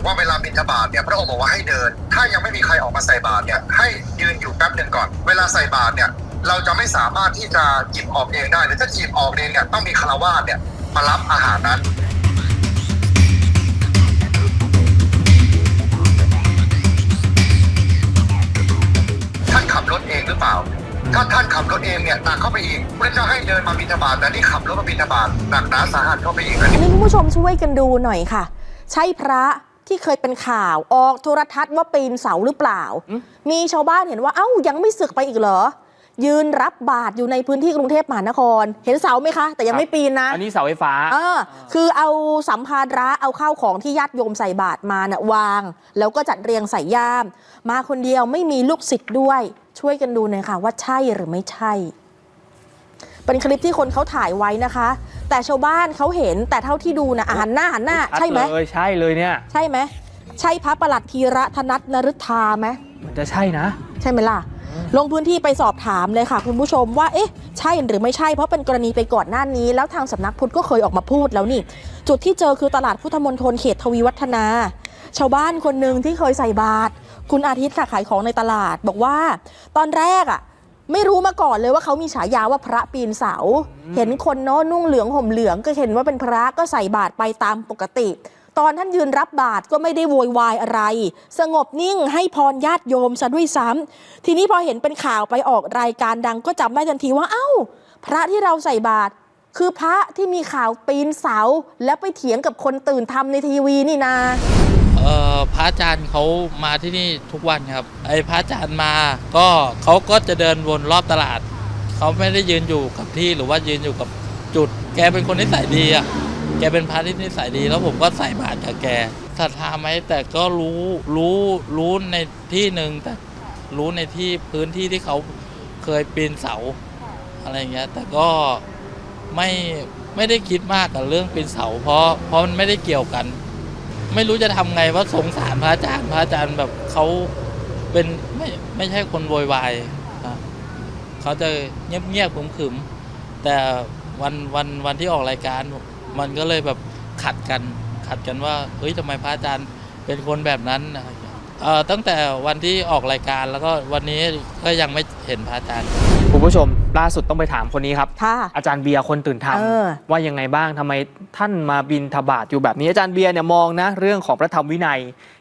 บอกว่าเวลาบิณฑบาตเนี่ยพระองค์บอกว่าให้เดิน ถ้ายังไม่มีใครออกมาใส่บาตรเนี่ยให้ยืนอยู่แป๊บหนึ่งก่อน เวลาใส่บาตรเนี่ยเราจะไม่สามารถที่จะหยิบออกเองได้หรือถ้าหยิบออกเองเนี่ยต้องมีคารวาสเนี่ยมารับอาหารนั้นท่านขับรถเองหรือเปล่า ถ้าท่านขับรถเองเนี่ยหนักเข้าไปอีกพระเจ้าให้เดินมาบิณฑบาตแต่นี่ขับรถมาบิณฑบาตหนักหนาสาหัสเข้าไปอีกอันอันี้นนี้คุณผู้ชมช่วยกันดูหน่อยค่ะ ใช่พระ ที่เคยเป็นข่าวออกโทรทัศน์ว่าปีนเสาหรือเปล่า มีชาวบ้านเห็นว่าเอ้ายังไม่สึกไปอีกเหรอ ยืนรับบาตรอยู่ในพื้นที่กรุงเทพมหานคร เห็นเสาไหมคะ แต่ยังไม่ปีนนะ อันนี้เสาไฟฟ้าเออคือเอาสัมภาระเอาข้าวของที่ญาติโยมใส่บาตรมาน่ะวาง แล้วก็จัดเรียงใส่ย่าม มาคนเดียวไม่มีลูกศิษย์ด้วย ช่วยกันดูหน่อยค่ะว่าใช่หรือไม่ใช่ เป็นคลิปที่คนเขาถ่ายไว้นะคะ แต่ชาวบ้านเขาเห็นแต่เท่าที่ดูนะอะหันหน้าหันหน้าชัดใช่ไหมเลยใช่เลยเนี่ย ใช่ไหมใช่พระประหลัดธีระธนัทนฤทธาไหมมันจะใช่นะ ใช่ไหมล่ะ ลงพื้นที่ไปสอบถามเลยค่ะ คุณผู้ชมว่าเอ๊ะใช่หรือไม่ใช่เพราะเป็นกรณีไปก่อนหน้านี้ แล้วทางสำนักพุทธก็เคยออกมาพูดแล้วนี่ จุดที่เจอคือตลาดพุทธมณฑลเขตทวีวัฒนา ชาวบ้านคนหนึ่งที่เคยใส่บาตรคุณอาทิตย์ค่ะขายของในตลาดบอกว่า ตอนแรกอะ ไม่รู้มาก่อนเลยว่าเขามีฉายาว่าพระปีนเสา เห็นคนเนาะนุ่งเหลืองห่มเหลืองก็เห็นว่าเป็นพระก็ใส่บาตรไปตามปกติ ตอนท่านยืนรับบาตรก็ไม่ได้โวยวายอะไร สงบนิ่งให้พรญาติโยมซะด้วยซ้ำทีนี้พอเห็นเป็นข่าวไปออกรายการดังก็จำได้ทันทีว่า เอ้า พระที่เราใส่บาตรคือพระที่มีข่าวปีนเสา แล้วไปเถียงกับคนตื่นทำในทีวีนี่นา เอ่อพระอาจารย์เขามาที่นี่ทุกวันครับ ไอ้พระอาจารย์มาก็เขาก็จะเดินวนรอบตลาด เขาไม่ได้ยืนอยู่กับที่หรือว่ายืนอยู่กับจุด แกเป็นคนนิสัยดีอะแกเป็นพระที่นิสัยดี แล้วผมก็ใส่บาตรกับแกศรัทธาไหมแต่ก็รู้รู้รู้ในที่หนึ่งแต่รู้ในที่พื้นที่ที่เขาเคยปีนเสาอะไรเงี้ยแต่ก็ไม่ไม่ได้คิดมากกับเรื่องปีนเสา เพราะเพราะมันไม่ได้เกี่ยวกัน ไม่รู้จะทำไงว่าสงสารพระอาจารย์ พระอาจารย์แบบเขาเป็นไม่ไม่ใช่คนโวยวายเขาจะเงียบเงียบๆขึมแต่วันวันวันที่ออกรายการ มันก็เลยแบบขัดกัน ขัดกันว่าเฮ้ยทำไมพระอาจารย์เป็นคนแบบนั้นอะไรอย่างเงี้ยเอ่อตั้งแต่วันที่ออกรายการแล้วก็วันนี้ก็ยังไม่เห็นพระอาจารย์คุณผู้ชม ล่าสุดต้องไปถามคนนี้ครับ ค่ะ อาจารย์เบียร์คนตื่นธรรมเออ ว่ายังไงบ้างทำไมท่านมาบินทบาทอยู่แบบนี้อาจารย์เบียร์เนี่ยมองนะเรื่องของพระธรรมวินัย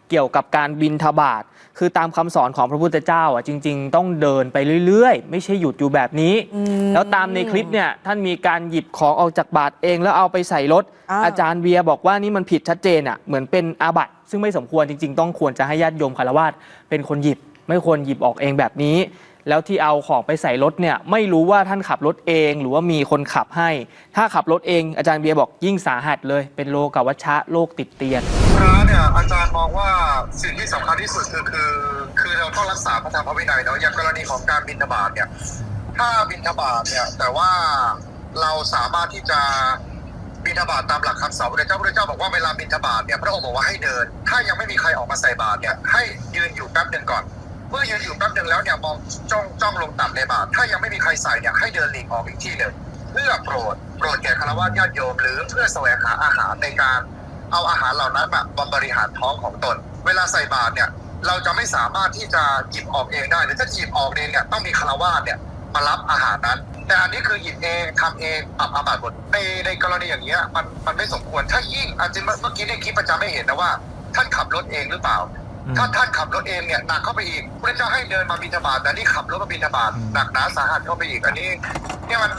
เกี่ยวกับการบินทบาทคือตามคำสอนของพระพุทธเจ้าอะจริง ๆ ต้องเดินไปเรื่อยๆ ไม่ใช่หยุดอยู่แบบนี้อืมแล้วตามในคลิปเนี่ยท่านมีการหยิบของออกจากบาทเอง แล้วเอาไปใส่รถอ้าวอาจารย์เบียร์บอกว่านี่มันผิดชัดเจนอะเหมือนเป็นอาบัติซึ่งไม่สมควรจริง ๆ ต้องควรจะให้ญาติโยมคารวาสเป็นคนหยิบ ไม่ควรหยิบออกเองแบบนี้ แล้วที่เอาของไปใส่รถเนี่ยไม่รู้ว่าท่านขับรถเอง หรือว่ามีคนขับให้ ถ้าขับรถเองอาจารย์เบียร์บอกยิ่งสาหัสเลย เป็นโลกวัชชะโรคติดเตียน พระเนี่ยอาจารย์มองว่าสิ่งที่สำคัญที่สุดคือคือ คือเราต้องรักษาพระธรรมวินัยเนาะอย่างกรณีของการบินทบาทเนี่ย ถ้าบินทบาทเนี่ย แต่ว่าเราสามารถที่จะบินทบาทตามหลักคำสอนพระเจ้าพระเจ้าบอกว่าเวลาบินทบาทเนี่ยพระองค์บอกว่าให้เดิน ถ้ายังไม่มีใครออกมาใส่บาตรเนี่ยให้ยืนอยู่แป๊บหนึ่งก่อน เมื่อยืนอยู่แป๊บหนึ่งแล้วเนี่ยมองจ้องจ้องลงต่ำในบาตรถ้ายังไม่มีใครใส่เนี่ยให้เดินหลีกออกอีกที่หนึ่งเพื่อโปรดโปรดแก่คารวะญาติโยม หรือเพื่อแสวงหาอาหารในการเอาอาหารเหล่านั้นมาบริหารท้องของตน เวลาใส่บาตรเนี่ยเราจะไม่สามารถที่จะหยิบออกเองได้หรือถ้าหยิบออกเองเนี่ยต้องมีคารวาสเนี่ยมารับอาหารนั้น แต่อันนี้คือหยิบเองทำเองปรับอาบัติหมดในในกรณีอย่างเงี้ยมันมันไม่สมควรถ้ายิ่งอาจจะเมื่อกี้ในคลิปประจำไม่เห็นนะว่า ท่านขับรถเองหรือเปล่า ถ้าท่านขับรถเองเนี่ยหนักเข้าไปอีกพระเจ้าให้เดินมาบิณฑบาตแต่นี่ขับรถมาบิณฑบาตหนักหนาสาหัสเข้าไปอีกอันนี้เนี่ยมัน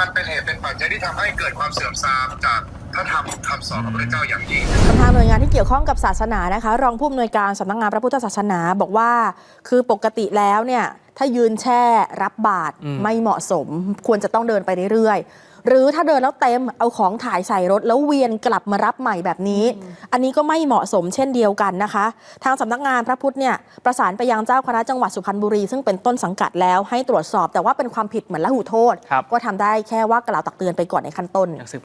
มันเป็นเหตุเป็นปัจจัยที่ทำให้เกิดความเสื่อมทรามจาก พระธรรมคำสอนของพระเจ้าอย่างยิ่งทางหน่วยงานที่เกี่ยวข้องกับศาสนานะคะ รองผู้อำนวยการสำนักงานพระพุทธศาสนาบอกว่า คือปกติแล้วเนี่ยถ้ายืนแช่รับบาตรอืมไม่เหมาะสม ควรจะต้องเดินไปเรื่อยๆ หรือถ้าเดินแล้วเต็มเอาของถ่ายใส่รถ แล้วเวียนกลับมารับใหม่แบบนี้ อันนี้ก็ไม่เหมาะสมเช่นเดียวกันนะคะ ทางสำนักงานพระพุทธเนี่ยประสานไปยังเจ้าคณะจังหวัดสุพรรณบุรี ซึ่งเป็นต้นสังกัดแล้วให้ตรวจสอบ แต่ว่าเป็นความผิดเหมือนละหูโทษครับก็ทำได้แค่ว่ากล่าวตักเตือนไปก่อนในขั้นต้นอยากสืบ